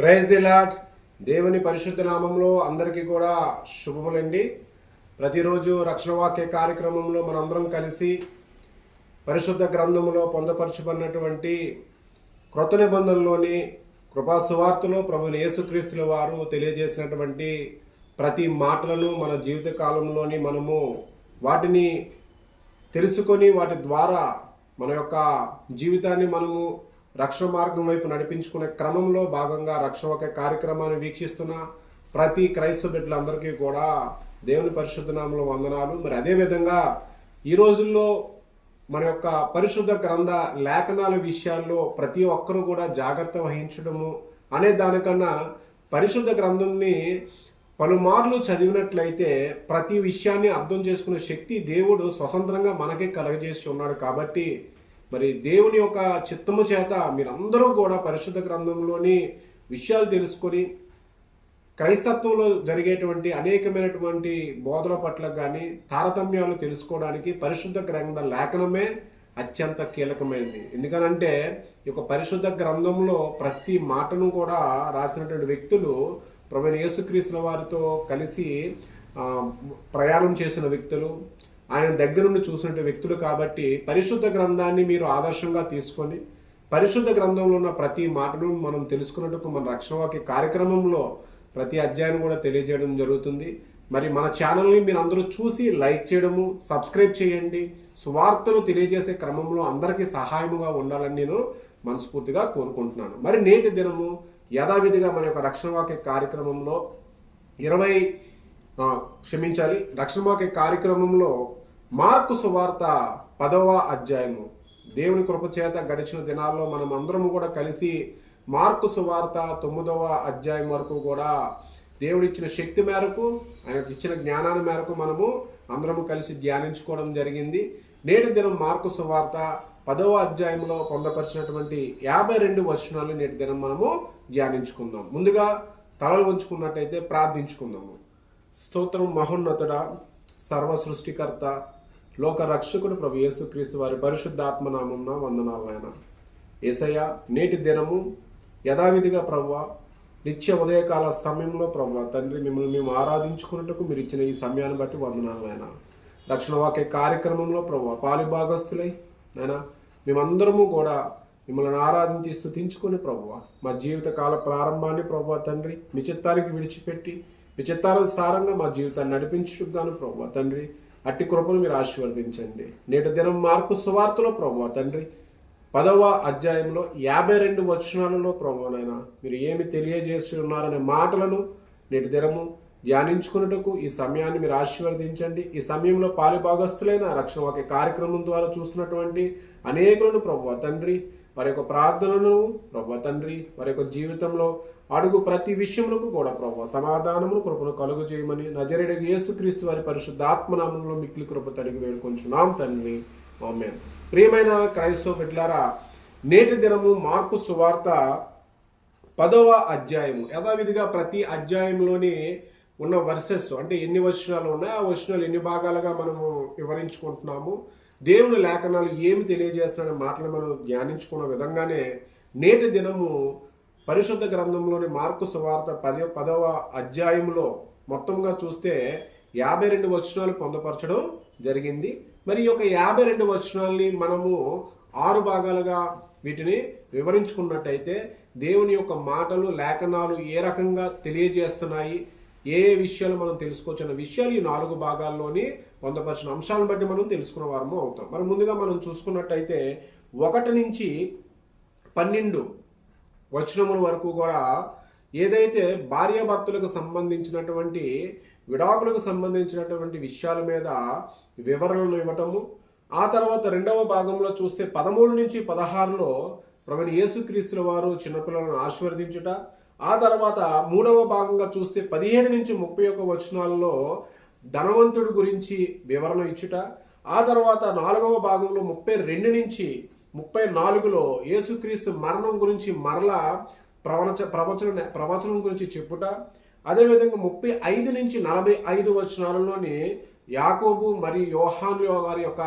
Praise the lord దేవుని పరిశుద్ధ నామంలో అందరికీ కూడా శుభములండి. ప్రతిరోజు రక్షణ వాక్య కార్యక్రమంలో మనందరం కలిసి పరిశుద్ధ గ్రంథంలో పొందపరచబడినటువంటి క్రొత్త నిబంధనలోని కృపా సువార్తలో ప్రభుని యేసుక్రీస్తుల వారు తెలియజేసినటువంటి ప్రతి మాటలను మన జీవిత కాలంలోని మనము వాటిని తెలుసుకొని వాటి ద్వారా మన యొక్క జీవితాన్ని మనము రక్షణ మార్గం వైపు నడిపించుకునే క్రమంలో భాగంగా రక్షణ ఒక కార్యక్రమాన్ని వీక్షిస్తున్న ప్రతి క్రైస్తవ బిడ్డలందరికీ కూడా దేవుని పరిశుద్ధనామంలో వందనాలు. మరి అదేవిధంగా ఈ రోజుల్లో మన యొక్క పరిశుద్ధ గ్రంథ లేఖనాల విషయాల్లో ప్రతి ఒక్కరూ కూడా జాగ్రత్త వహించడము అనే దానికన్నా పరిశుద్ధ గ్రంథంని పలుమార్లు చదివినట్లయితే ప్రతి విషయాన్ని అర్థం చేసుకునే శక్తి దేవుడు స్వతంత్రంగా మనకే కలగజేసి ఉన్నాడు కాబట్టి మరి దేవుని యొక్క చిత్తము చేత మీరందరూ కూడా పరిశుద్ధ గ్రంథంలోని విషయాలు తెలుసుకొని క్రైస్తత్వంలో జరిగేటువంటి అనేకమైనటువంటి బోధల పట్ల కానీ తారతమ్యాలు తెలుసుకోవడానికి పరిశుద్ధ గ్రంథ లేఖనమే అత్యంత కీలకమైనది. ఎందుకనంటే ఈ యొక్క పరిశుద్ధ గ్రంథంలో ప్రతి మాటను కూడా రాసినటువంటి వ్యక్తులు ప్రవీణ యేసుక్రీస్తుల వారితో కలిసి ప్రయాణం చేసిన వ్యక్తులు ఆయన దగ్గర నుండి చూసినటువంటి వ్యక్తులు కాబట్టి పరిశుద్ధ గ్రంథాన్ని మీరు ఆదర్శంగా తీసుకొని పరిశుద్ధ గ్రంథంలో ఉన్న ప్రతి మాటను మనం తెలుసుకున్నట్టుకు మన రక్షణ వాక్య కార్యక్రమంలో ప్రతి అధ్యాయం కూడా తెలియజేయడం జరుగుతుంది. మరి మన ఛానల్ని మీరు అందరూ చూసి లైక్ చేయడము సబ్స్క్రైబ్ చేయండి. సువార్తను తెలియజేసే క్రమంలో అందరికీ సహాయముగా ఉండాలని నేను మనస్ఫూర్తిగా కోరుకుంటున్నాను. మరి నేటి దినము యథావిధిగా మన యొక్క రక్షణ వాక్య కార్యక్రమంలో ఇరవై క్షమించాలి. రక్షణ వాక్య కార్యక్రమంలో మార్కు సువార్త పదవ అధ్యాయము. దేవుని కృపచేత గడిచిన దినాల్లో మనం అందరము కూడా కలిసి మార్కు సువార్త తొమ్మిదవ అధ్యాయం వరకు కూడా దేవుడిచ్చిన శక్తి మేరకు ఆయనకు ఇచ్చిన జ్ఞానాన్ని మేరకు మనము అందరము కలిసి ధ్యానించుకోవడం జరిగింది. నేటి దినం మార్కు సువార్త పదవ అధ్యాయంలో పొందపరిచినటువంటి యాభై రెండు వచనాలు నేటి దినం మనము ధ్యానించుకుందాం. ముందుగా తలలు ఉంచుకున్నట్టయితే ప్రార్థించుకుందాము. స్తోత్రం మహోన్నతుడ సర్వ సృష్టికర్త లోక రక్షకుడు ప్రభు యేసుక్రీస్తు వారి పరిశుద్ధాత్మనామం వందనాలు ఆయన ఏసయ్య నేటి దినము యథావిధిగా ప్రభు నిత్య ఉదయకాల సమయంలో ప్రభు తండ్రి మిమ్మల్ని మేము ఆరాధించుకున్నట్టుకు మీరు ఇచ్చిన ఈ సమయాన్ని బట్టి వందనాలు ఆయన రక్షణ వాక్య కార్యక్రమంలో ప్రభు పాలి భాగస్తులై నాయన మేమందరము కూడా మిమ్మల్ని ఆరాధించి స్థుతించుకుని ప్రభువ మా జీవితకాల ప్రారంభాన్ని ప్రభు తండ్రి మీ చిత్తానికి విడిచిపెట్టి మీ చిత్తానుసారంగా మా జీవితాన్ని నడిపించుగాను గాను ప్రభు తండ్రి అట్టి కృపను మీరు ఆశీర్వదించండి. నేటి దినం మార్పు సువార్తలో ప్రభు తండ్రి పదవ అధ్యాయంలో యాభై రెండు వచనాలలో ప్రభునైనా మీరు ఏమి తెలియజేసి ఉన్నారనే మాటలను నేటి దినము ధ్యానించుకున్నటకు ఈ సమయాన్ని మీరు ఆశీర్వదించండి. ఈ సమయంలో పాలుభాగస్తులైన రక్షణ వాక్య కార్యక్రమం ద్వారా చూస్తున్నటువంటి అనేకులను ప్రభు తండ్రి వారి యొక్క ప్రార్థనలను ప్రభు తండ్రి వారి యొక్క జీవితంలో అడుగు ప్రతి విషయములకు కూడా ప్రభు. సమాధానమును కృపను కలుగు చేయమని నజరేడు యేసుక్రీస్తు వారి పరిశుద్ధాత్మనామంలో మిక్కిలి కృప తడిగి వేడుకొంచున్నాం తండ్రి. ఆమేన్. ప్రియమైన క్రైస్తవ బిడ్లారా నేటి దినము మార్పు సువార్త పదవ అధ్యాయము. యథావిధిగా ప్రతి అధ్యాయంలోని ఉన్న వర్సెస్ అంటే ఎన్ని వచనాలు ఉన్నాయో ఆ వచనాలు ఎన్ని భాగాలుగా మనము వివరించుకుంటున్నాము. దేవుని లేఖనాలు ఏమి తెలియజేస్తాడనే మాటలు మనం ధ్యానించుకున్న విధంగానే నేటి దినము పరిశుద్ధ గ్రంథంలోని మార్కు సువార్త పదో పదవ అధ్యాయంలో మొత్తంగా చూస్తే యాభై రెండు వచనాలు పొందపరచడం జరిగింది. మరి ఈ యొక్క యాభై రెండు వచనాల్ని మనము ఆరు భాగాలుగా వీటిని వివరించుకున్నట్టయితే దేవుని యొక్క మాటలు లేఖనాలు ఏ రకంగా తెలియజేస్తున్నాయి ఏ ఏ విషయాలు మనం తెలుసుకోవచ్చిన విషయాలు ఈ నాలుగు భాగాల్లోని పొందపరిచిన అంశాలను బట్టి మనం తెలుసుకున్న వారము అవుతాం. మరి ముందుగా మనం చూసుకున్నట్టయితే ఒకటి నుంచి పన్నెండు వచనముల వరకు కూడా ఏదైతే భార్యాభర్తలకు సంబంధించినటువంటి విడాకులకు సంబంధించినటువంటి విషయాల మీద వివరణలు ఇవ్వటము ఆ తర్వాత రెండవ భాగంలో చూస్తే పదమూడు నుంచి పదహారులో ప్రవీణ యేసుక్రీస్తుల వారు చిన్నపిల్లలను ఆశీర్వదించుట ఆ తర్వాత మూడవ భాగంగా చూస్తే పదిహేడు నుంచి ముప్పై ఒక్క వచనాలలో ధనవంతుడి గురించి వివరణ ఇచ్చుట ఆ తర్వాత నాలుగవ భాగంలో ముప్పై రెండు నుంచి ముప్పై నాలుగులో యేసుక్రీస్తు మరణం గురించి మరలా ప్రవచ ప్రవచన ప్రవచనం గురించి చెప్పుట అదేవిధంగా ముప్పై ఐదు నుంచి నలభై ఐదు వచనాలలోని యాకోబు మరియు యోహాన్ వారి యొక్క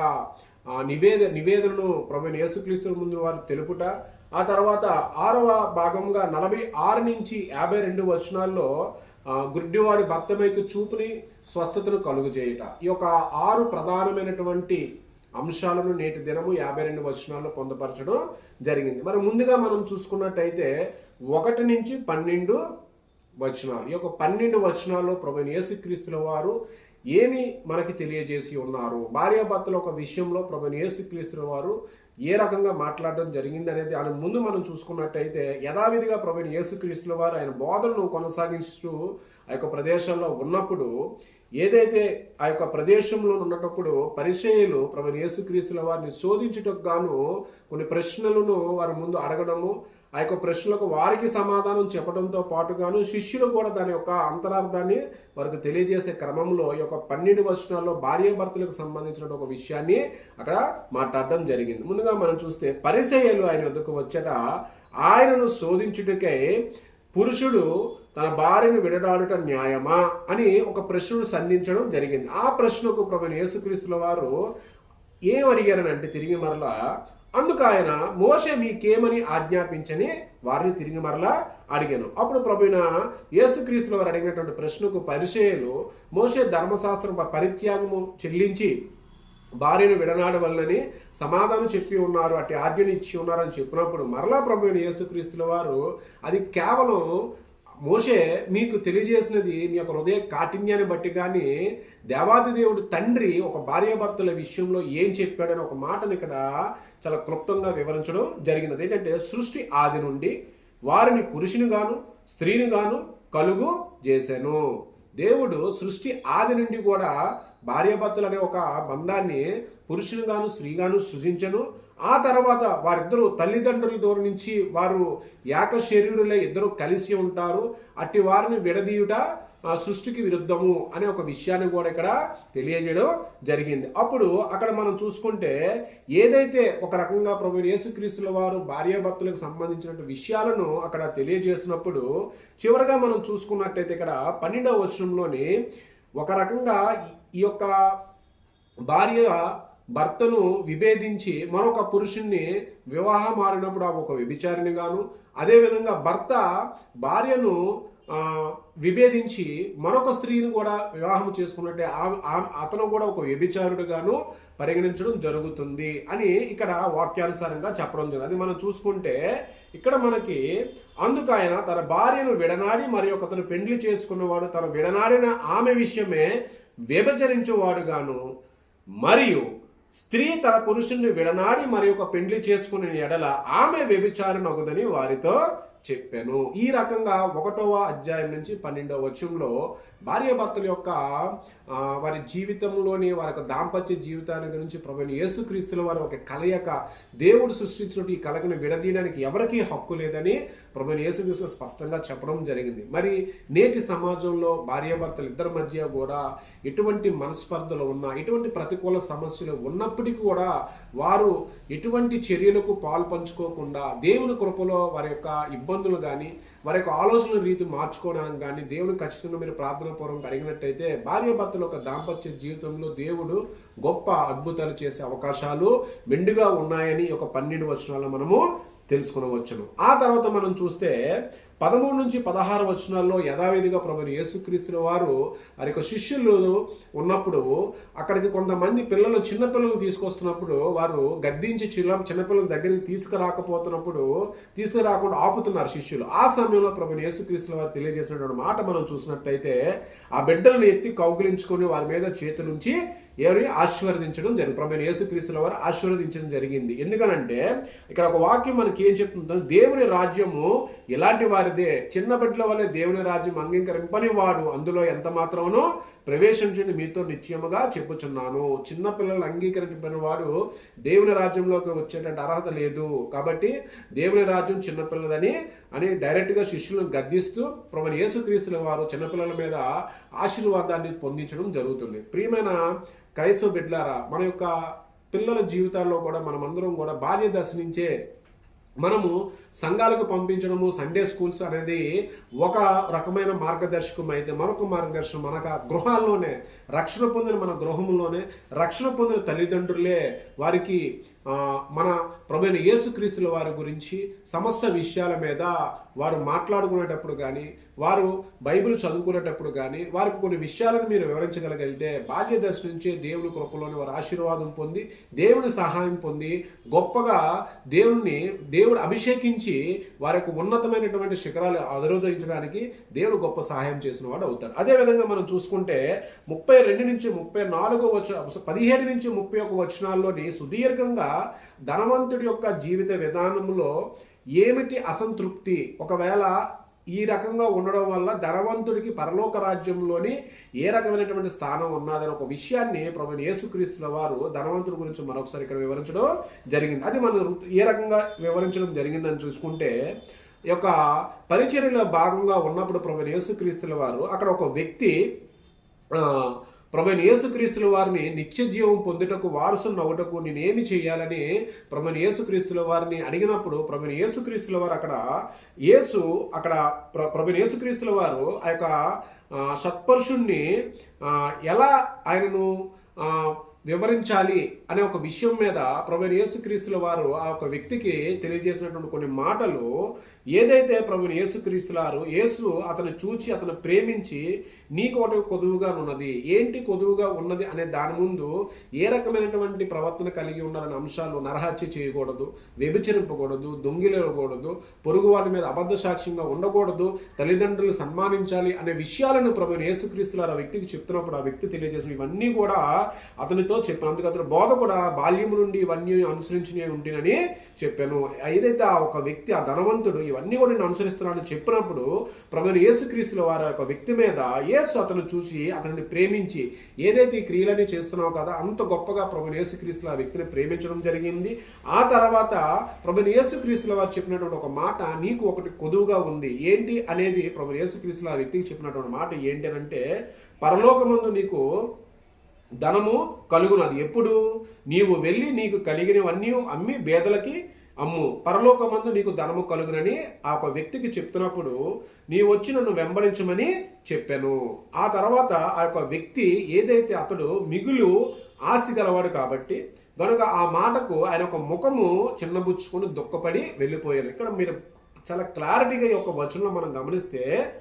నివేద నివేదనను ప్రభు యేసుక్రీస్తు ముందు వారు తెలుపుట ఆ తర్వాత ఆరవ భాగంగా నలభై ఆరు నుంచి యాభై రెండు వచనాల్లో గుడ్డివాడి భర్తమైకు చూపుని స్వస్థతను కలుగు చేయట ఈ యొక్క ఆరు ప్రధానమైనటువంటి అంశాలను నేటి దినము యాభై రెండు వచనాల్లో పొందపరచడం జరిగింది. మరి ముందుగా మనం చూసుకున్నట్టయితే ఒకటి నుంచి పన్నెండు వచనాలు. ఈ యొక్క పన్నెండు వచనాల్లో ప్రభు యేసుక్రీస్తుల వారు ఏమి మనకి తెలియజేసి ఉన్నారు? భార్యాభర్తల ఒక విషయంలో ప్రభు యేసుక్రీస్తుల వారు ఏ రకంగా మాట్లాడడం జరిగింది అనేది ఆయన ముందు మనం చూసుకున్నట్టయితే యథావిధిగా ప్రభు యేసుక్రీస్తుల వారు ఆయన బోధనను కొనసాగిస్తూ ఆ యొక్క ప్రదేశంలో ఉన్నప్పుడు ఏదైతే ఆ యొక్క ప్రదేశంలో ఉన్నటప్పుడు పరిచయలు ప్రభు యేసుక్రీస్తుల వారిని శోధించుటకు గాను కొన్ని ప్రశ్నలను వారి ముందు అడగడము ఆ యొక్క ప్రశ్నలకు వారికి సమాధానం చెప్పడంతో పాటుగాను శిష్యులు కూడా దాని యొక్క అంతరార్థాన్ని వారికి తెలియజేసే క్రమంలో ఈ యొక్క పన్నెండు వచనాల్లో భార్యాభర్తలకు సంబంధించిన ఒక విషయాన్ని అక్కడ మాట్లాడడం జరిగింది. ముందుగా మనం చూస్తే పరిచయలు ఆయన వద్దకు వచ్చట ఆయనను శోధించుటకై పురుషుడు తన భార్యను విడడాడుట న్యాయమా అని ఒక ప్రశ్నను సంధించడం జరిగింది. ఆ ప్రశ్నకు ప్రభు యేసుక్రీస్తుల వారు ఏం అడిగారనంటే తిరిగి మరలా అందుకు ఆయన మోసే మీకేమని ఆజ్ఞాపించని వారిని తిరిగి మరలా అడిగాను. అప్పుడు ప్రభున యేసుక్రీస్తుల వారు అడిగినటువంటి ప్రశ్నకు పరిచయలు మోసే ధర్మశాస్త్రం పరిత్యాగము చెల్లించి భార్యను విడనాడవల్లని సమాధానం చెప్పి ఉన్నారు అట్టి ఆజ్ఞని ఇచ్చి ఉన్నారని చెప్పినప్పుడు మరలా ప్రభు యేసుక్రీస్తుల వారు అది కేవలం మోషే మీకు తెలియజేసినది మీ యొక్క హృదయ కాఠిన్యాన్ని బట్టి కానీ దేవాది దేవుడు తండ్రి ఒక భార్యాభర్తల విషయంలో ఏం చెప్పాడని ఒక మాటను ఇక్కడ చాలా క్లుప్తంగా వివరించడం జరిగింది ఏంటంటే సృష్టి ఆది నుండి వారిని పురుషుని గాను స్త్రీని గాను కలుగు చేశాను దేవుడు సృష్టి ఆది నుండి కూడా భార్యాభర్తలు అనే ఒక బంధాన్ని పురుషునిగాను స్త్రీగాను సృజించను. ఆ తర్వాత వారిద్దరూ తల్లిదండ్రుల దూర నుంచి వారు ఏక శరీరులే ఇద్దరు కలిసి ఉంటారు. అట్టి వారిని విడదీయుట సృష్టికి విరుద్ధము అనే ఒక విషయాన్ని కూడా ఇక్కడ తెలియజేయడం జరిగింది. అప్పుడు అక్కడ మనం చూసుకుంటే ఏదైతే ఒక రకంగా ప్రభు యేసుక్రీస్తుల వారు భార్యాభర్తలకు సంబంధించిన విషయాలను అక్కడ తెలియజేసినప్పుడు చివరగా మనం చూసుకున్నట్టయితే ఇక్కడ పన్నెండవ వచనంలోని ఒక రకంగా ఈ యొక్క భార్య భర్తను విభేదించి మరొక పురుషుణ్ణి వివాహం మారినప్పుడు ఆ ఒక వ్యభిచారిని గాను అదేవిధంగా భర్త భార్యను విభేదించి మరొక స్త్రీని కూడా వివాహం చేసుకున్నట్టే అతను కూడా ఒక వ్యభిచారుడుగాను పరిగణించడం జరుగుతుంది అని ఇక్కడ వాక్యానుసారంగా చెప్పడం జరిగింది. అది మనం చూసుకుంటే ఇక్కడ మనకి అందుకు ఆయన తన భార్యను విడనాడి మరి ఒకతను పెండ్లి చేసుకున్నవాడు తను విడనాడిన ఆమె విషయమే వ్యభిచరించేవాడుగాను మరియు స్త్రీ తన పురుషుణ్ణి విడనాడి మరి ఒక పెండ్లి చేసుకునే ఎడల ఆమె వ్యభిచారనొగదని వారితో చెప్పాను. ఈ రకంగా ఒకటవ అధ్యాయం నుంచి పన్నెండవ వచనంలో భార్యాభర్తల యొక్క వారి జీవితంలోని వారి యొక్క దాంపత్య జీవితాన్ని గురించి ప్రభు యేసుక్రీస్తుల వారి ఒక కలయక దేవుడు సృష్టించినట్టు ఈ కలకను విడదీయడానికి ఎవరికీ హక్కు లేదని ప్రభు యేసుక్రీస్తు స్పష్టంగా చెప్పడం జరిగింది. మరి నేటి సమాజంలో భార్యాభర్తలు ఇద్దరి మధ్య కూడా ఎటువంటి మనస్పర్ధలు ఉన్నా ఎటువంటి ప్రతికూల సమస్యలు ఉన్నప్పటికీ కూడా వారు ఎటువంటి చర్యలకు పాలు పంచుకోకుండా దేవుని కృపలో వారి యొక్క ఇబ్బంది ఇబ్బందులు కానీ వారి యొక్క ఆలోచన రీతి మార్చుకోవడానికి కానీ దేవుని ఖచ్చితంగా మీరు ప్రార్థన పూర్వకంగా అడిగినట్టయితే భార్యాభర్తల యొక్క దాంపత్య జీవితంలో దేవుడు గొప్ప అద్భుతాలు చేసే అవకాశాలు మెండుగా ఉన్నాయని ఒక పన్నెండు వచనాల్లో మనము తెలుసుకునవచ్చును. ఆ తర్వాత మనం చూస్తే పదమూడు నుంచి పదహారు వచనాల్లో యథావిధిగా ప్రభు యేసుక్రీస్తుల వారు వారి యొక్క శిష్యులు ఉన్నప్పుడు అక్కడికి కొంతమంది పిల్లలు చిన్నపిల్లలు తీసుకొస్తున్నప్పుడు వారు గద్దించి చిన్న చిన్నపిల్లల దగ్గరికి తీసుకురాకపోతున్నప్పుడు తీసుకురాకుండా ఆపుతున్నారు శిష్యులు. ఆ సమయంలో ప్రభు యేసుక్రీస్తుల వారు తెలియజేసినటువంటి మాట మనం చూసినట్టయితే ఆ బిడ్డలను ఎత్తి కౌగిలించుకొని వారి మీద చేతులుంచి ఎవరి ఆశీర్వదించడం జరిగింది. ప్రభు యేసుక్రీస్తుల వారు ఆశీర్వదించడం జరిగింది. ఎందుకనంటే ఇక్కడ ఒక వాక్యం మనకి ఏం చెప్తుందో దేవుని రాజ్యము ఎలాంటి అదే చిన్న బిడ్డల వలె దేవుని రాజ్యం అంగీకరింపని వాడు అందులో ఎంత మాత్రమునో ప్రవేశించండి మీతో నిశ్చయముగా చెప్పుచున్నాను. చిన్న పిల్లలు అంగీకరించబడిన వాడు దేవుని రాజ్యంలోకి వచ్చేటట్టు అర్హత లేదు. కాబట్టి దేవుని రాజ్యం చిన్నపిల్లదని అని డైరెక్ట్గా శిష్యులను గద్దిస్తూ ప్రభు యేసుక్రీస్తుల వారు చిన్నపిల్లల మీద ఆశీర్వాదాన్ని పొందించడం జరుగుతుంది. ప్రియమైన క్రైస్తవ బిడ్లారా మన యొక్క పిల్లల జీవితాల్లో కూడా మనమందరం కూడా బాల్య దశ నుంచే మనము సంఘాలకు పంపించడము సండే స్కూల్స్ అనేది ఒక రకమైన మార్గదర్శకం అయితే మరొక మార్గదర్శనం మనకు గృహాల్లోనే రక్షణ పొందిన మన గృహంలోనే రక్షణ పొందిన తల్లిదండ్రులే వారికి మన ప్రభుత్వ యేసుక్రీస్తుల వారి గురించి సమస్త విషయాల మీద వారు మాట్లాడుకునేటప్పుడు కానీ వారు బైబిల్ చదువుకునేటప్పుడు కానీ వారికి కొన్ని విషయాలను మీరు వివరించగలిగితే బాల్య దశ నుంచే దేవుని కృపలోని వారు ఆశీర్వాదం పొంది దేవుని సహాయం పొంది గొప్పగా దేవుణ్ణి దేవుడు అభిషేకించి వారి యొక్క ఉన్నతమైనటువంటి శిఖరాలు అధిరోధించడానికి దేవుడు గొప్ప సహాయం చేసిన వాడు అవుతాడు అదేవిధంగా మనం చూసుకుంటే ముప్పై రెండు నుంచి ముప్పై నాలుగో వచ పదిహేడు నుంచి ముప్పై ఒక వచనాల్లోని సుదీర్ఘంగా ధనవంతుడి యొక్క జీవిత విధానంలో ఏమిటి అసంతృప్తి? ఒకవేళ ఈ రకంగా ఉండడం వల్ల ధనవంతుడికి పరలోక రాజ్యంలోని ఏ రకమైనటువంటి స్థానం ఉన్నదని ఒక విషయాన్ని ప్రభు యేసుక్రీస్తుల వారు ధనవంతుడి గురించి మరొకసారి ఇక్కడ వివరించడం జరిగింది. అది మనం ఏ రకంగా వివరించడం జరిగిందని చూసుకుంటే యొక్క పరిచర్యలో భాగంగా ఉన్నప్పుడు ప్రభు యేసుక్రీస్తుల వారు అక్కడ ఒక వ్యక్తి ఆ, ప్రభుని యేసుక్రీస్తుల వారిని నిత్య జీవం పొందుటకు వారసును నవ్వుటకు నేనేమి చేయాలని ప్రభుని యేసుక్రీస్తుల వారిని అడిగినప్పుడు ప్రభుని యేసుక్రీస్తుల వారు అక్కడ యేసు అక్కడ ప్ర- ప్రభుని యేసుక్రీస్తుల వారు ఆ యొక్క సత్పరుషుణ్ణి ఎలా ఆయనను వివరించాలి అనే ఒక విషయం మీద ప్రభు యేసుక్రీస్తుల వారు ఆ ఒక వ్యక్తికి తెలియజేసినటువంటి కొన్ని మాటలు ఏదైతే ప్రభు యేసుక్రీస్తుల వారు యేసు అతను చూచి అతను ప్రేమించి నీకు ఒకటి కొదువుగా ఉన్నది ఏంటి కొదువుగా ఉన్నది అనే దాని ముందు ఏ రకమైనటువంటి ప్రవర్తన కలిగి ఉండాలనే అంశాలు నరహత్య చేయకూడదు వ్యభిచరింపకూడదు దొంగిలకూడదు పొరుగు వారి మీద అబద్ధ సాక్ష్యంగా ఉండకూడదు తల్లిదండ్రులు సన్మానించాలి అనే విషయాలను ప్రభు యేసుక్రీస్తుల ఆ వ్యక్తికి చెప్తున్నప్పుడు ఆ వ్యక్తి తెలియజేసిన ఇవన్నీ కూడా అతనితో చెప్పాను. అందుకు అతను బోధ కూడా బాల్యము నుండి ఇవన్నీ అనుసరించినే ఉంటేనని చెప్పాను. ఏదైతే ఆ ఒక వ్యక్తి ఆ ధనవంతుడు ఇవన్నీ కూడా నేను అనుసరిస్తున్నానని చెప్పినప్పుడు ప్రమేణ యేసుక్రీస్తుల వారి యొక్క వ్యక్తి మీద యేసు అతను చూసి అతనిని ప్రేమించి ఏదైతే ఈ క్రియలన్నీ చేస్తున్నావు కదా అంత గొప్పగా ప్రభు యేసుక్రీస్తుల ఆ వ్యక్తిని ప్రేమించడం జరిగింది. ఆ తర్వాత ప్రభుని యేసుక్రీస్తుల వారు చెప్పినటువంటి ఒక మాట నీకు ఒకటి కొదువుగా ఉంది. ఏంటి అనేది ప్రభు యేసుక్రీస్తుల ఆ వ్యక్తికి చెప్పినటువంటి మాట ఏంటి అని అంటే పరలోకమందు నీకు ధనము కలుగునది. ఎప్పుడు? నీవు వెళ్ళి నీకు కలిగినవన్నీ అమ్మి బేదలకి అమ్ము. పరలోకమందు నీకు ధనము కలుగునని ఆ ఒక వ్యక్తికి చెప్తున్నప్పుడు నీ వచ్చి నన్ను వెంబడించమని చెప్పాను. ఆ తర్వాత ఆ యొక్క వ్యక్తి ఏదైతే అతడు మిగులు ఆస్తి గలవాడు కాబట్టి కనుక ఆ మాటకు ఆయన ఒక ముఖము చిన్నబుచ్చుకొని దుఃఖపడి వెళ్ళిపోయాను ఇక్కడ మీరు చాలా క్లారిటీగా ఈ యొక్క వచనంలో మనం గమనిస్తే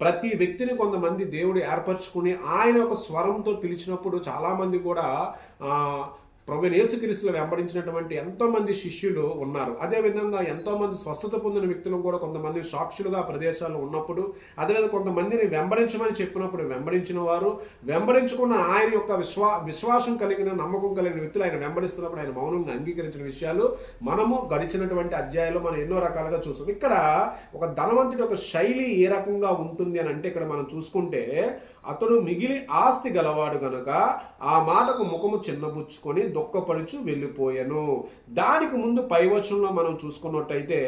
ప్రతి వ్యక్తిని కొంతమంది దేవుడు ఏర్పరచుకుని ఆయన యొక్క స్వరంతో పిలిచినప్పుడు చాలామంది కూడా ప్రభు యేసుక్రీస్తులు వెంబడించినటువంటి ఎంతోమంది శిష్యులు ఉన్నారు. అదేవిధంగా ఎంతో మంది స్వస్థత పొందిన వ్యక్తులు కూడా కొంతమంది సాక్షులుగా ప్రదేశాల్లో ఉన్నప్పుడు అదేవిధంగా కొంతమందిని వెంబడించమని చెప్పినప్పుడు వెంబడించిన వారు వెంబడించుకున్న ఆయన యొక్క విశ్వా విశ్వాసం కలిగిన నమ్మకం కలిగిన వ్యక్తులు ఆయన వెంబడిస్తున్నప్పుడు ఆయన మౌనంగా అంగీకరించిన విషయాలు మనము గడిచినటువంటి అధ్యాయాలు మనం ఎన్నో రకాలుగా చూస్తాం. ఇక్కడ ఒక ధనవంతుడి యొక్క శైలి ఏ రకంగా ఉంటుంది అని అంటే ఇక్కడ మనం చూసుకుంటే అతడు మిగిలి ఆస్తి గలవాడు గనక ఆ మాటకు ముఖము చిన్నబుచ్చుకొని దుఃఖపడుచు వెళ్ళిపోయాను. దానికి ముందు పైవచనంలో మనం చూసుకున్నట్టయితే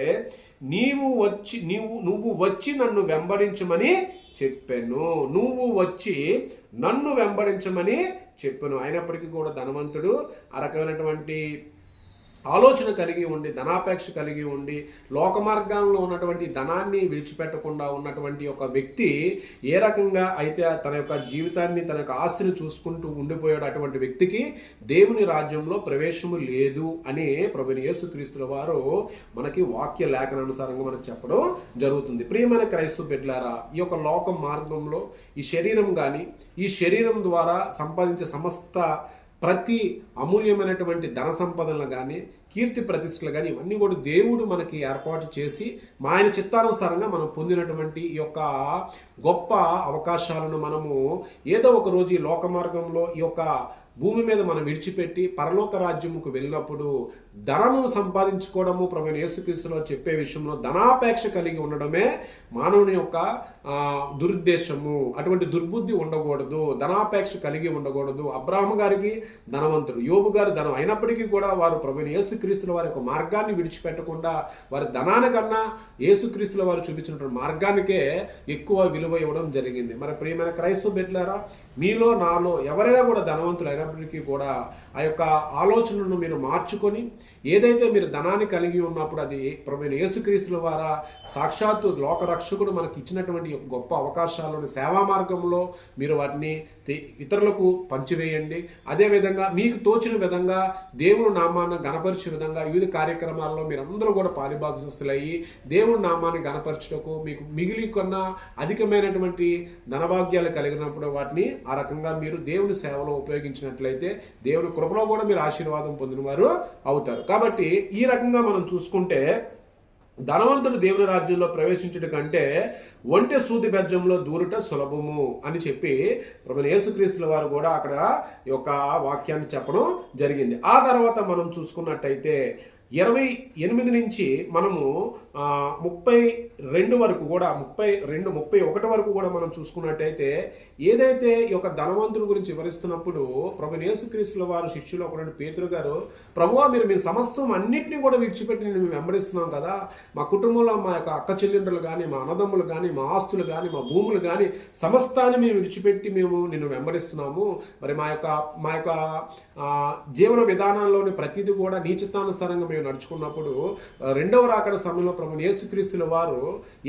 నీవు వచ్చి నీవు నువ్వు వచ్చి నన్ను వెంబడించమని చెప్పాను. నువ్వు వచ్చి నన్ను వెంబడించమని చెప్పాను. అయినప్పటికీ కూడా ధనవంతుడు ఆ రకమైనటువంటి ఆలోచన కలిగి ఉండి ధనాపేక్ష కలిగి ఉండి లోక మార్గాల్లో ఉన్నటువంటి ధనాన్ని విడిచిపెట్టకుండా ఉన్నటువంటి ఒక వ్యక్తి ఏ రకంగా అయితే తన యొక్క జీవితాన్ని తన యొక్క ఆస్తిని చూసుకుంటూ ఉండిపోయాడు అటువంటి వ్యక్తికి దేవుని రాజ్యంలో ప్రవేశము లేదు అని ప్రభుని యేసుక్రీస్తుల వారు మనకి వాక్య లేఖనానుసారంగా మనకు చెప్పడం జరుగుతుంది. ప్రియమైన క్రైస్తవ బిడ్డలారా ఈ యొక్క లోక మార్గంలో ఈ శరీరం కానీ ఈ శరీరం ద్వారా సంపాదించే సమస్త ప్రతి అమూల్యమైనటువంటి ధన సంపదలను కానీ కీర్తి ప్రతిష్టలు కానీ ఇవన్నీ కూడా దేవుడు మనకి ఏర్పాటు చేసి మా ఆయన చిత్తానుసారంగా మనం పొందినటువంటి ఈ యొక్క గొప్ప అవకాశాలను మనము ఏదో ఒక రోజు ఈ లోక మార్గంలో ఈ యొక్క భూమి మీద మనం విడిచిపెట్టి పరలోక రాజ్యముకు వెళ్ళినప్పుడు ధనము సంపాదించుకోవడము ప్రభు యేసుక్రీస్తులో చెప్పే విషయంలో ధనాపేక్ష కలిగి ఉండడమే మానవుని యొక్క దురుద్దేశము అటువంటి దుర్బుద్ధి ఉండకూడదు ధనాపేక్ష కలిగి ఉండకూడదు. అబ్రాహం గారికి ధనవంతుడు యోబు గారు ధనం అయినప్పటికీ కూడా వారు ప్రభు యేసుక్రీస్తుల వారి యొక్క మార్గాన్ని విడిచిపెట్టకుండా వారి ధనానికన్నా యేసుక్రీస్తుల వారు చూపించినటువంటి మార్గానికే ఎక్కువ విలువ ఇవ్వడం జరిగింది. మరి ప్రియమైన క్రైస్తవ బిడ్డలారా మీలో నాలో ఎవరైనా కూడా ధనవంతులు అయినప్పటికీ కూడా ఆ యొక్క ఆలోచనను మీరు మార్చుకొని ఏదైతే మీరు ధనాన్ని కలిగి ఉన్నప్పుడు అది ప్రమేణ యేసుక్రీస్తుల ద్వారా సాక్షాత్తు లోకరక్షకుడు మనకి ఇచ్చినటువంటి గొప్ప అవకాశాలను సేవా మార్గంలో మీరు వాటిని ఇతరులకు పంచివేయండి. అదేవిధంగా మీకు తోచిన విధంగా దేవుని నామాన్ని గణపరిచే విధంగా వివిధ కార్యక్రమాల్లో మీరందరూ కూడా పాలిభాగస్తులయ్యి దేవుని నామాన్ని గణపరచుటకు మీకు మిగిలి కన్నా అధికమైనటువంటి ధనభాగ్యాలు కలిగినప్పుడు వాటిని ఆ రకంగా మీరు దేవుని సేవలో ఉపయోగించినట్లయితే దేవుని కృపలో కూడా మీరు ఆశీర్వాదం పొందిన వారు అవుతారు. కాబట్టి ఈ రకంగా మనం చూసుకుంటే ధనవంతుడు దేవుని రాజ్యంలో ప్రవేశించుట కంటే ఒంటె సూది బెజ్జంలో దూరుట సులభము అని చెప్పి ప్రభు యేసుక్రీస్తుల వారు కూడా అక్కడ ఈ యొక్క వాక్యాన్ని చెప్పడం జరిగింది. ఆ తర్వాత మనం చూసుకున్నట్టయితే ఇరవై ఎనిమిది నుంచి మనము ముప్పై రెండు వరకు కూడా ముప్పై రెండు ముప్పై ఒకటి వరకు కూడా మనం చూసుకున్నట్టయితే ఏదైతే ఈ యొక్క ధనవంతుడి గురించి వివరిస్తున్నప్పుడు ప్రభు యేసుక్రీస్తుల వారు శిష్యులు ఒకటి పేతురు గారు ప్రభువా మీరు మీ సమస్తం అన్నింటినీ కూడా విడిచిపెట్టి నేను మేము వెంబడిస్తున్నాం కదా. మా కుటుంబంలో మా యొక్క అక్క చెల్లెండ్రులు కానీ మా అన్నదమ్ములు కానీ మా ఆస్తులు కానీ మా భూములు కానీ సమస్తాన్ని మేము విడిచిపెట్టి మేము నిన్ను వెంబడిస్తున్నాము. మరి మా యొక్క మా యొక్క జీవన విధానంలోని ప్రతిదీ కూడా నీచితానుసారంగా మేము నడుచుకున్నప్పుడు రెండవ రాకడ సమయంలో ప్రభు యేసుక్రీస్తుల వారు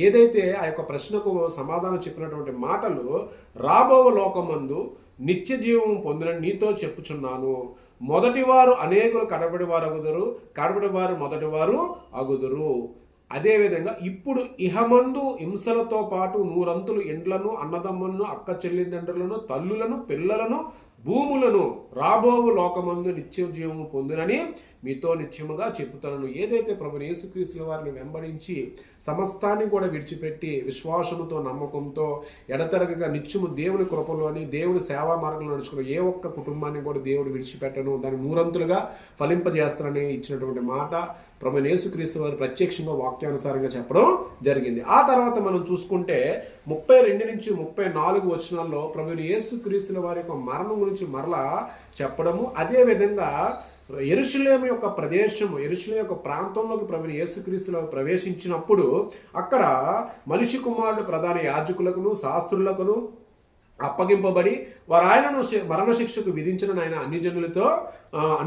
ఏదైతే ఆ యొక్క ప్రశ్నకు సమాధానం చెప్పినటువంటి మాటలు రాబో లోకమందు నిత్య జీవం పొందిన నీతో చెప్పుచున్నాను. మొదటివారు అనేకులు కడబడి వారు అగుదరు కడబడి వారు మొదటివారు అగుదురు. అదేవిధంగా ఇప్పుడు ఇహమందు హింసలతో పాటు నూరంతులు ఎండ్లను అన్నదమ్ములను అక్క చెల్లిదండ్రులను తల్లులను పిల్లలను భూములను రాబోవు లోకమందు నిత్య జీవము పొందునని మీతో నిత్యముగా చెప్పుతాను ఏదైతే ప్రభు యేసుక్రీస్తుల వారిని వెంబడించి సమస్తాన్ని కూడా విడిచిపెట్టి విశ్వాసముతో నమ్మకంతో ఎడతెరగగా నిత్యము దేవుని కృపలోని దేవుని సేవా మార్గంలో నడుచుకున్న ఏ ఒక్క కుటుంబాన్ని కూడా దేవుడు విడిచిపెట్టను. దాని మూరంతులుగా ఫలింపజేస్తానని ఇచ్చినటువంటి మాట ప్రభు యేసుక్రీస్తు వారు ప్రత్యక్షంగా వాక్యానుసారంగా చెప్పడం జరిగింది. ఆ తర్వాత మనం చూసుకుంటే ముప్పై రెండు నుంచి ముప్పై నాలుగు వచనాల్లో ప్రభు యేసుక్రీస్తుల వారి యొక్క మరణం గురించి మరలా చెప్పడము. అదే విధంగా ఎరుషులేము యొక్క ప్రదేశము ఎరుషులేం యొక్క ప్రాంతంలోకి ప్రభు యేసుక్రీస్తులో ప్రవేశించినప్పుడు అక్కడ మనిషి కుమారుడు ప్రధాన యాజకులకును శాస్త్రులకును అప్పగింపబడి వారు ఆయనను మరణశిక్షకు విధించిన ఆయన అన్ని జనులతో ఆ,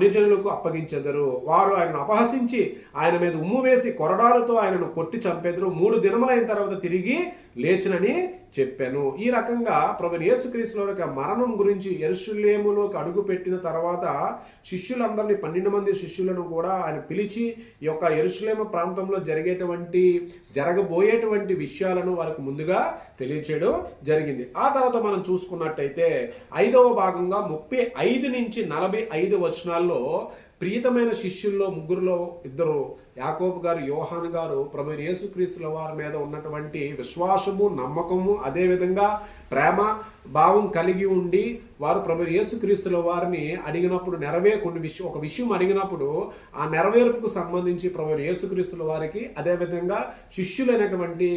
అప్పగించెదరు. వారు ఆయనను అపహసించి ఆయన మీద ఉమ్ము వేసి కొరడాలతో ఆయనను కొట్టి చంపేదరు. మూడు దినములైన తర్వాత తిరిగి లేచునని చెప్పాను. ఈ రకంగా ప్రభు యేసుక్రీస్తుల యొక్క మరణం గురించి ఎరుషులేములోకి అడుగు పెట్టిన తర్వాత శిష్యులందరినీ పన్నెండు మంది శిష్యులను కూడా ఆయన పిలిచి ఈ యొక్క ఎరుషులేమ ప్రాంతంలో జరిగేటువంటి జరగబోయేటువంటి విషయాలను వారికి ముందుగా తెలియచేయడం జరిగింది. ఆ తర్వాత మనం చూసుకున్నట్టయితే ఐదవ భాగంగా ముప్పై ఐదు నుంచి నలభై ఐదు వచనాల్లో ప్రీతమైన శిష్యుల్లో ముగ్గురులో ఇద్దరు యాకోబు గారు యోహాన్ గారు ప్రభు యేసుక్రీస్తుల వారి మీద ఉన్నటువంటి విశ్వాసము నమ్మకము అదేవిధంగా ప్రేమ భావం కలిగి ఉండి వారు ప్రభు యేసుక్రీస్తుల వారిని అడిగినప్పుడు నెరవే కొన్ని విషయం ఒక విషయం అడిగినప్పుడు ఆ నెరవేర్పుకు సంబంధించి ప్రభు యేసుక్రీస్తుల వారికి అదేవిధంగా శిష్యులైనటువంటి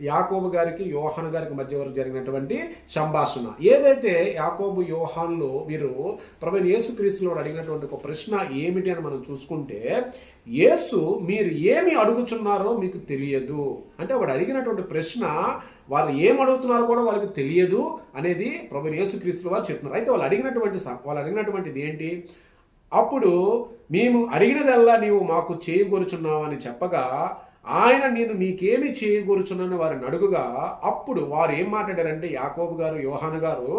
యాకోబు గారికి యోహాన్ గారికి మధ్య వరకు జరిగినటువంటి సంభాషణ. ఏదైతే యాకోబు యోహాన్లు వీరు ప్రభు యేసుక్రీస్తులో అడిగినటువంటి ఒక ప్రశ్న ఏమిటి అని మనం చూసుకుంటే యేసు మీరు ఏమి అడుగుచున్నారో మీకు తెలియదు. అంటే వాడు అడిగినటువంటి ప్రశ్న వారు ఏం అడుగుతున్నారో కూడా వాళ్ళకి తెలియదు అనేది ప్రభు యేసుక్రీస్తుల వారు చెప్తున్నారు. అయితే వాళ్ళు అడిగినటువంటి స- వాళ్ళు అడిగినటువంటిది ఏంటి? అప్పుడు మేము అడిగినదల్లా నీవు మాకు చేయగోరుచున్నావని చెప్పగా ఆయన నేను మీకేమి చేయగూరుచున్నాను వారిని అడుగుగా అప్పుడు వారు ఏం మాట్లాడారంటే యాకోబు గారు యోహాను గారు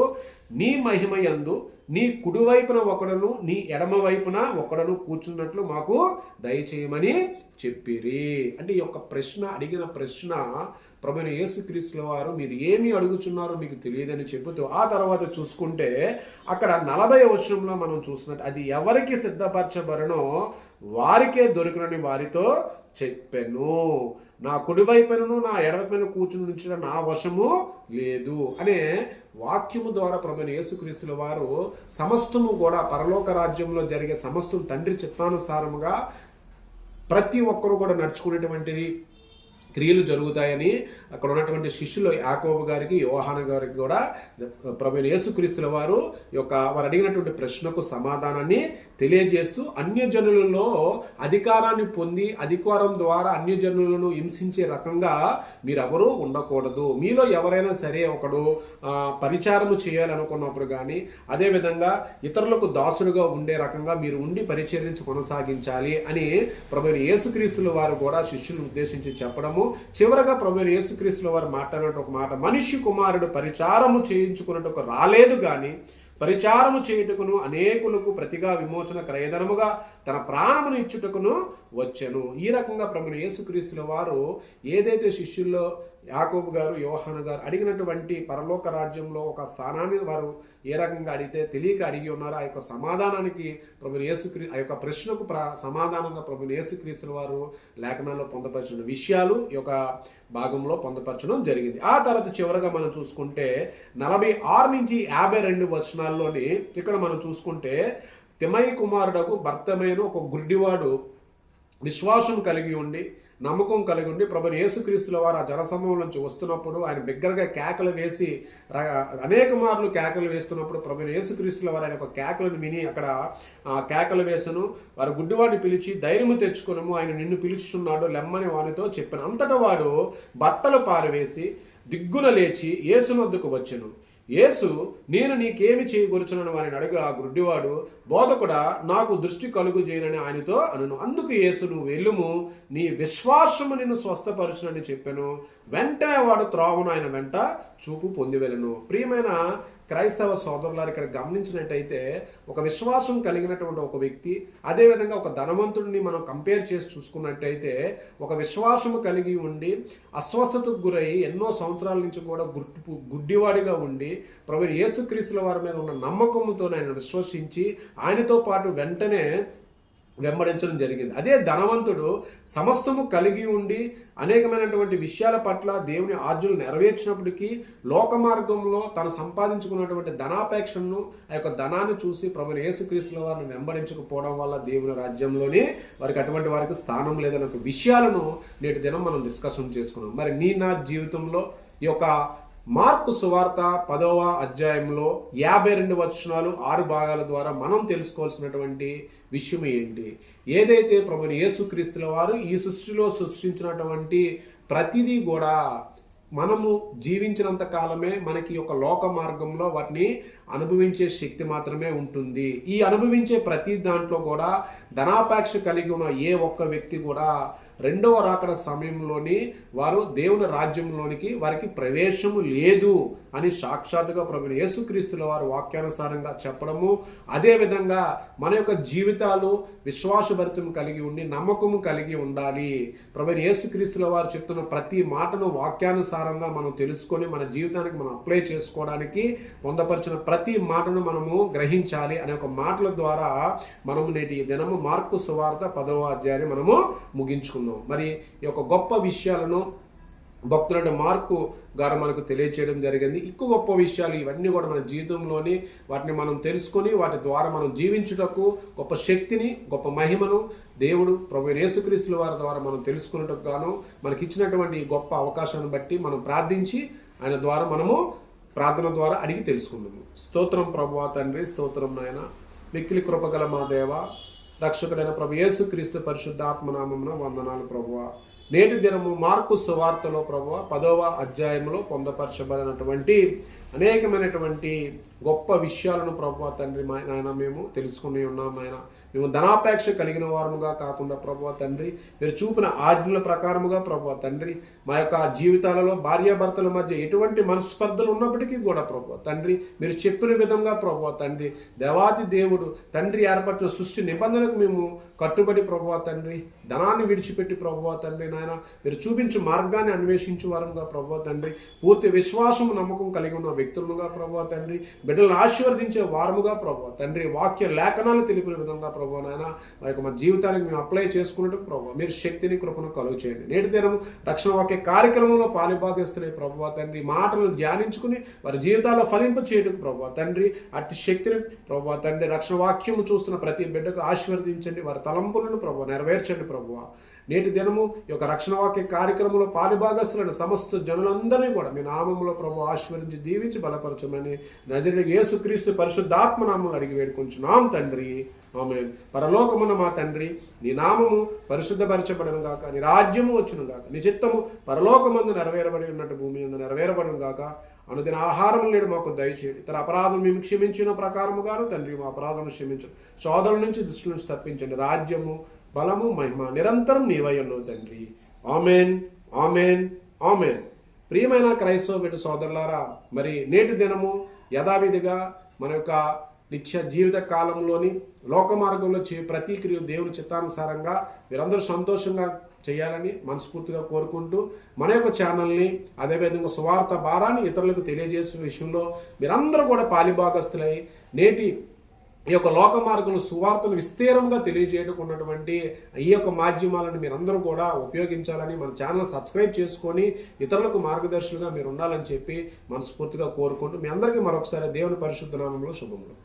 నీ మహిమయందు నీ కుడివైపున ఒకడను నీ ఎడమ వైపున ఒకడను కూర్చున్నట్లు మాకు దయచేయమని చెప్పిరి. అంటే ఈ యొక్క ప్రశ్న అడిగిన ప్రశ్న ప్రభుని యేసుక్రీస్తుల వారు మీరు ఏమి అడుగుచున్నారో మీకు తెలియదని చెబుతూ ఆ తర్వాత చూసుకుంటే అక్కడ నలభై వచనంలో మనం చూసినట్టు అది ఎవరికి సిద్ధపరచబడనో వారికే దొరికినని వారితో చెప్పెను. నా కుడివైపునను నా ఎడవైపున కూర్చుని నుంచిన నా వశము లేదు అనే వాక్యము ద్వారా ప్రభు యేసుక్రీస్తుల వారు సమస్తము కూడా పరలోక రాజ్యంలో జరిగే సమస్తం తండ్రి చిత్తానుసారముగా ప్రతి ఒక్కరూ కూడా నడుచుకునేటువంటిది క్రియలు జరుగుతాయని అక్కడ ఉన్నటువంటి శిష్యులు యాకోబు గారికి యోహాన గారికి కూడా ప్రభు యేసుక్రీస్తుల వారు యొక్క వారు అడిగినటువంటి ప్రశ్నకు సమాధానాన్ని తెలియజేస్తూ అన్యజనులలో అధికారాన్ని పొంది అధికారం ద్వారా అన్యజనులను హింసించే రకంగా మీరెవరూ ఉండకూడదు. మీలో ఎవరైనా సరే ఒకడు పరిచారము చేయాలనుకున్నప్పుడు కానీ అదేవిధంగా ఇతరులకు దాసులుగా ఉండే రకంగా మీరు ఉండి పరిచరించి కొనసాగించాలి అని ప్రభు యేసుక్రీస్తుల వారు కూడా శిష్యులను ఉద్దేశించి చెప్పడము. చివరగా ప్రభు యేసుక్రీస్తుల వారు మాట్లాడినట్టు ఒక మాట మనిషి కుమారుడు పరిచారము చేయించుకున్నట్టు రాలేదు కానీ పరిచారము చేయుటకును అనేకులకు ప్రతిగా విమోచన క్రయధనముగా తన ప్రాణమును ఇచ్చుటకును వచ్చెను. ఈ రకంగా ప్రభుని యేసుక్రీస్తుల వారు ఏదైతే శిష్యుల్లో యాకోబు గారు యోహాను గారు అడిగినటువంటి పరలోక రాజ్యంలో ఒక స్థానాన్ని వారు ఏ రకంగా అడిగితే తెలియక అడిగి ఉన్నారో. ఆ యొక్క సమాధానానికి ప్రభు యేసుక్రీ ఆ యొక్క ప్రశ్నకు ప్ర సమాధానంగా ప్రభు యేసుక్రీస్తుల వారు లేఖనాల్లో పొందపరిచిన విషయాలు ఈ యొక్క భాగంలో పొందపరచడం జరిగింది. ఆ తర్వాత చివరగా మనం చూసుకుంటే నలభై ఆరు నుంచి యాభై రెండు వచనాల్లోని ఇక్కడ మనం చూసుకుంటే తిమయ్య కుమారుడకు భర్తమైన ఒక గుడ్డివాడు విశ్వాసం కలిగి ఉండి నమ్మకం కలిగి ఉండి ప్రభు యేసుక్రీస్తుల వారు ఆ జనసమూహం నుంచి వస్తున్నప్పుడు ఆయన బిగ్గరగా కేకలు వేసి అనేక మార్లు కేకలు వేస్తున్నప్పుడు ప్రభు యేసుక్రీస్తుల వారు ఆయన ఒక కేకలను విని అక్కడ ఆ కేకలు వేసను. వారు గుడ్డివాడిని పిలిచి ధైర్యము తెచ్చుకునము. ఆయన నిన్ను పిలుచుచున్నాడు లెమ్మని వానితో చెప్పాను. అంతటా వాడు బట్టలు పారవేసి దిగ్గున లేచి యేసునొద్దకు వచ్చెను. యేసు నేను నీకేమి చేయగొరుచునని వారిని అడుగు ఆ గుడ్డివాడు బోధకుడా నాకు దృష్టి కలుగు చేయనని ఆయనతో అనను. అందుకు యేసు నువ్వు వెళ్ళుము నీ విశ్వాసము నిన్ను స్వస్థపరచునని చెప్పాను. వెంటనే వాడు త్రావును ఆయన వెంట చూపు పొంది వెళ్ళను ప్రియమైన క్రైస్తవ సోదరులారు ఇక్కడ గమనించినట్టయితే ఒక విశ్వాసం కలిగినటువంటి ఒక వ్యక్తి అదేవిధంగా ఒక ధనవంతుడిని మనం కంపేర్ చేసి చూసుకున్నట్టయితే ఒక విశ్వాసము కలిగి ఉండి అస్వస్థతకు గురై ఎన్నో సంవత్సరాల నుంచి కూడా గుర్తు గుడ్డివాడిగా ఉండి ప్రభు యేసుక్రీస్తుల వారి మీద ఉన్న నమ్మకంతో ఆయన విశ్వసించి ఆయనతో పాటు వెంటనే వెంబడించడం జరిగింది. అదే ధనవంతుడు సమస్తము కలిగి ఉండి అనేకమైనటువంటి విషయాల పట్ల దేవుని ఆర్జులు నెరవేర్చినప్పటికీ లోక మార్గంలో తను సంపాదించుకున్నటువంటి ధనాపేక్షను ఆ యొక్క ధనాన్ని చూసి ప్రభు యేసుక్రీస్తుల వారిని వెంబడించకపోవడం వల్ల దేవుని రాజ్యంలోనే వారికి అటువంటి వారికి స్థానం లేదన్న విషయాలను నేటి దినం మనం డిస్కషన్ చేసుకున్నాం. మరి నీ నా జీవితంలో ఈ యొక్క మార్కు సువార్త పదవ అధ్యాయంలో యాభై రెండు వచనాలు ఆరు భాగాల ద్వారా మనం తెలుసుకోవాల్సినటువంటి విషయం ఏంటి? ఏదైతే ప్రభుని యేసుక్రీస్తుల వారు ఈ సృష్టిలో సృష్టించినటువంటి ప్రతిదీ కూడా మనము జీవించినంత కాలమే మనకి ఒక లోక మార్గంలో వాటిని అనుభవించే శక్తి మాత్రమే ఉంటుంది. ఈ అనుభవించే ప్రతి దాంట్లో కూడా ధనాపేక్ష కలిగి ఉన్న ఏ ఒక్క వ్యక్తి కూడా రెండవ రాకడ సమయంలోని వారు దేవుని రాజ్యంలోనికి వారికి ప్రవేశము లేదు అని సాక్షాత్తుగా ప్రభుని యేసుక్రీస్తుల వారు వాక్యానుసారంగా చెప్పడము. అదేవిధంగా మన యొక్క జీవితాలు విశ్వాసభరితం కలిగి ఉండి నమ్మకము కలిగి ఉండాలి. ప్రభు యేసుక్రీస్తుల వారు చెప్తున్న ప్రతి మాటను వాక్యానుసారంగా మనం తెలుసుకొని మన జీవితానికి మనం అప్లై చేసుకోవడానికి పొందపరిచిన ప్రతి మాటను మనము గ్రహించాలి అనే ఒక మాటల ద్వారా మనము నేటి దినము మార్కు సువార్త పదవ అధ్యాయాన్ని మనము ముగించుకుందాం. మరి ఈ యొక్క గొప్ప విషయాలను భక్తులైన మార్కు గారు మనకు తెలియచేయడం జరిగింది. ఎక్కువ గొప్ప విషయాలు ఇవన్నీ కూడా మన జీవితంలోని వాటిని మనం తెలుసుకొని వాటి ద్వారా మనం జీవించుటకు గొప్ప శక్తిని గొప్ప మహిమను దేవుడు ప్రభు యేసుక్రీస్తుల వారి ద్వారా మనం తెలుసుకున్నట్టుకు గాను మనకి ఇచ్చినటువంటి ఈ గొప్ప అవకాశాన్ని బట్టి మనం ప్రార్థించి ఆయన ద్వారా మనము ప్రార్థన ద్వారా అడిగి తెలుసుకుందాము. స్తోత్రం ప్రభువా తండ్రి స్తోత్రం నాయన. మిక్కిలి కృపగల మా దేవ రక్షకుడైన ప్రభు యేసుక్రీస్తు పరిశుద్ధాత్మనామమున వందనాలు ప్రభువ. నేటి దినము మార్కు సువార్తలో ప్రభువ పదవ అధ్యాయంలో పొందపరచబడినటువంటి అనేకమైనటువంటి గొప్ప విషయాలను ప్రభువ తండ్రి నాయన మేము తెలుసుకుని ఉన్నాం నాయన. మేము ధనాపేక్ష కలిగిన వారముగా కాకుండా ప్రభు తండ్రి మీరు చూపిన ఆజ్ఞల ప్రకారముగా ప్రభు తండ్రి మా యొక్క జీవితాలలో భార్యాభర్తల మధ్య ఎటువంటి మనస్పర్ధలు ఉన్నప్పటికీ కూడా ప్రభు తండ్రి మీరు చెప్పిన విధంగా ప్రభు తండ్రి దేవాది దేవుడు తండ్రి ఏర్పరిచిన సృష్టి నిబంధనకు మేము కట్టుబడి ప్రభు తండ్రి ధనాన్ని విడిచిపెట్టి ప్రభు తండ్రి నాయన మీరు చూపించు మార్గాన్ని అన్వేషించు వారంగా ప్రభు తండ్రి పూర్తి విశ్వాసం నమ్మకం కలిగి ఉన్న వ్యక్తులుగా ప్రభు తండ్రి బిడ్డలను ఆశీర్వదించే వారముగా ప్రభు తండ్రి వాక్య లేఖనాలు తెలిపిన విధంగా ప్రభు నాయన. మా యొక్క మా జీవితానికి మేము అప్లై చేసుకున్నట్టు ప్రభు మీరు శక్తిని కృపను కలుగు చేయండి. నేటి దినం రక్షణ వాక్య కార్యక్రమంలో పాలిపాదిస్తున్నాయి ప్రభు తండ్రి మాటలను ధ్యానించుకుని వారి జీవితాల్లో ఫలింపు చేయటకు ప్రభు తండ్రి అట్టి శక్తిని ప్రభు తండ్రి రక్షణ వాక్యము చూస్తున్న ప్రతి బిడ్డకు ఆశీర్వదించండి. వారి తలంపులను ప్రభు నెరవేర్చండి ప్రభు. నేటి దినము ఈ యొక్క రక్షణ వాక్య కార్యక్రమంలో పాలిభాగస్తులైన సమస్త జనులందరినీ కూడా మీ నామంలో ప్రభు ఆశీర్వదించి దీవించి బలపరచమని నజరుడు యేసుక్రీస్తు పరిశుద్ధాత్మ నామములు అడిగి వేడుకుంటున్నాం తండ్రి. ఆమె పరలోకమున మా తండ్రి నీ నామము పరిశుద్ధపరచబడను గాక నీ రాజ్యము వచ్చును గాక నీ చిత్తము పరలోకమందు నెరవేరబడి ఉన్నట్టు భూమి అందు నెరవేరబడను గాక అనుదిన ఆహారం లేడు మాకు దయచేయండి ఇతర అపరాధం మేము క్షమించిన ప్రకారముగాను తండ్రి మా అపరాధం క్షమించండి సోదరుల నుంచి దృష్టి నుంచి తప్పించండి. రాజ్యము బలము మహిమ నిరంతరం నీవై ఉన్నావు తండ్రి. Amen amen amen. ప్రియమైన క్రైస్తవ బిడ్డ సోదరులారా మరి నేటి దినము యథావిధిగా మన యొక్క నిత్య జీవిత కాలంలోని లోక మార్గంలో చే ప్రతి క్రియ దేవుని చిత్తానుసారంగా మీరందరూ సంతోషంగా చేయాలని మనస్ఫూర్తిగా కోరుకుంటూ మన యొక్క ఛానల్ని అదేవిధంగా సువార్త భారాన్ని ఇతరులకు తెలియజేసే విషయంలో మీరందరూ కూడా పాలిభాగస్తులై నేటి ఈ యొక్క లోక మార్గంలో సువార్తను విస్తీర్ణంగా తెలియజేయడానికి ఉన్నటువంటి ఈ యొక్క మాధ్యమాలను మీరందరూ కూడా ఉపయోగించాలని మన ఛానల్ సబ్స్క్రైబ్ చేసుకొని ఇతరులకు మార్గదర్శులుగా మీరు ఉండాలని చెప్పి మనస్ఫూర్తిగా కోరుకుంటూ మీ అందరికీ మరొకసారి దేవుని పరిశుద్ధ నామంలో శుభములు.